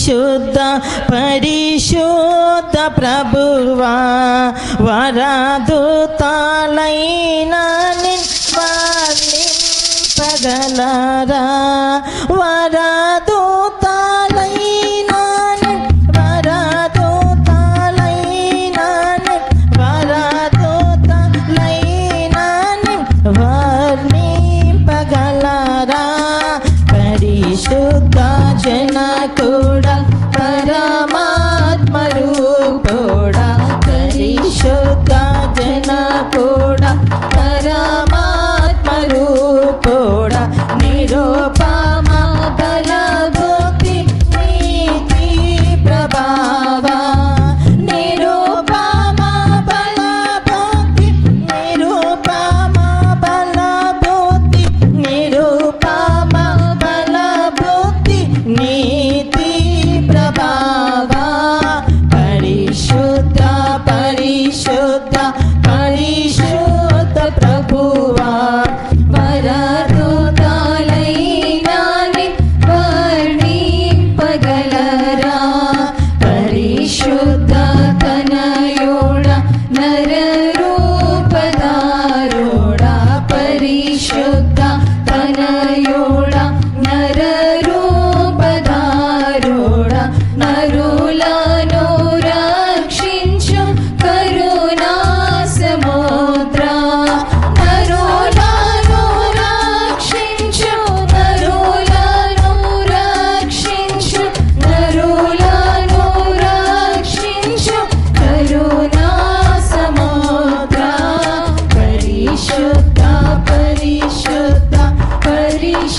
పరిశుద్ధ పరిశుద్ధ ప్రభువా వరదుతాలైన వర్ణింపగలరా వరదుతాలైన దుఃఖ జన కూడా పరమా परिशुद्धा परिशुद्धा परिष